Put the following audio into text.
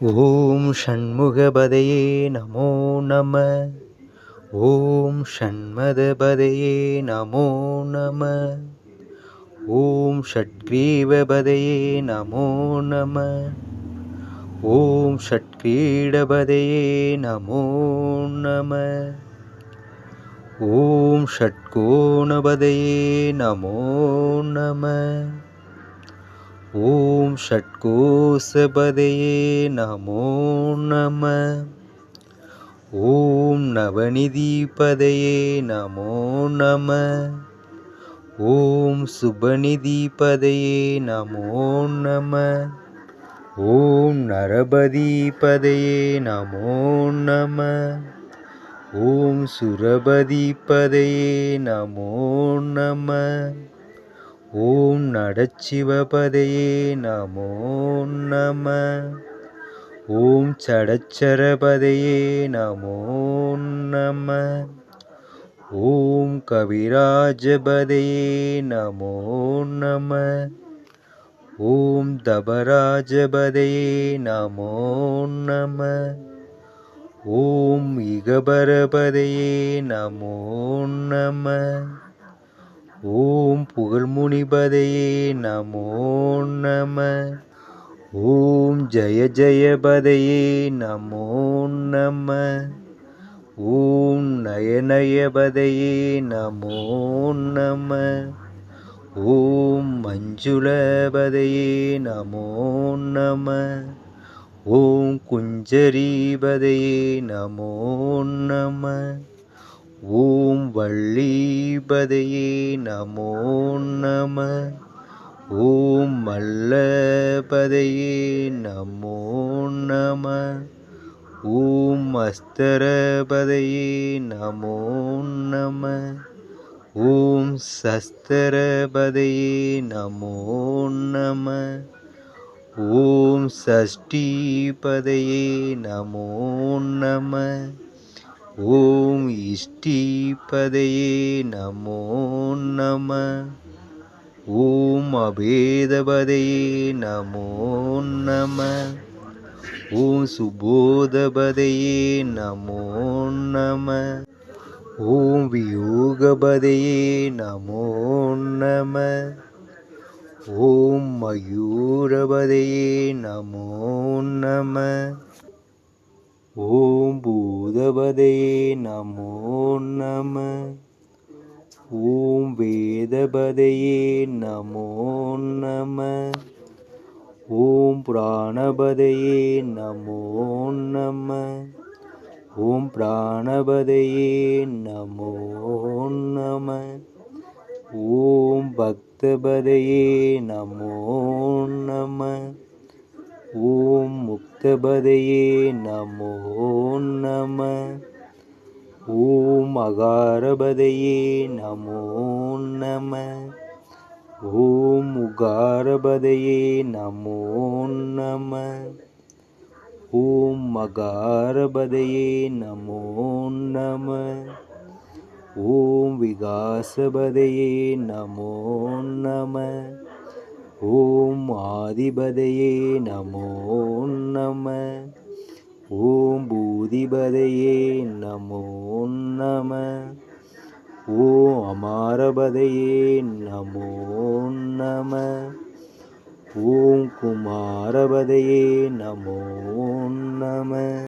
ஓம் ஷண்முகபதையே நமோ நம. ஓம் ஷண்மதபதையே நமோ நம. ஓம் ஷட்கிரீவபதையே நமோ நம. ஓம் ஷட்கிரீடபதையே நமோ நம. ஓம் ஷட்கோணபதையே நமோ நம. ஓம் ஷட்கோசபதையே நமோ நம. ஓம் நவநிதிபதையே நமோ நம. ஓம் சுபநிதிபதையே நமோ நம. ஓம் நரபதிபதையே நமோ நம. ஓம் சுரபதிபதையே நமோ நம. ஓம் நடச்சிவபதையே நமோ நம. ஓம் சடச்சரபதையே நமோ நம. ஓம் கவிராஜபதையே நமோ நம. ஓம் தபராஜபதையே நமோ நம. ஓம் இகபரபதையே நமோ நம. ஓம் புகழ் முனிபதையே நமோ நம. ஓம் ஜய ஜயபதையே நமோ நம. ஓம் நயநயபதையே நமோ நம. ஓம் மஞ்சுளபதையே நமோ நம. ஓம் குஞ்சரீபதையே நமோ நம. ஓம் வள்ளிபதையே நமோ நம. ஓம் மல்லபதையே நமோ நம. ஓம் அஸ்தரபதையே நமோ நம. ஓம் சஸ்தரபதையே நமோ நம. ஓம் சஷ்டிபதையே நமோ நம. ஓம் இஷ்டிபதையே நமோ நம. ஓம் அபேதபதையே நமோ நம. ஓம் சுபோதபதையே நமோ நம. ஓம் வியோகபதையே நமோ நம. ஓம் மயூரபதையே நமோ நம. ஓம் பூதபதையே நமோ நம. ஓம் வேதபதையே நமோ நம. ஓம் பிராணபதையே நமோ நம. ஓம் பிராணபதையே நமோ நம. ஓம் பக்தபதையே நமோ ஓம் நமோ நம. ஓம் அகாரபதையே நமோ நம. ஓம் உகாரபதையே நமோ நம. ஓம் மகாரபதையே நமோ நம. ஓம் விகாசபதையே நமோ நம. ஓம் ஆதிபதையே நமோ நம. ஓம் பூதிபதையே நமோ நம. ஓம் அமாரபதையே நமோ நம. ஓம் குமாரபதையே நமோ நம.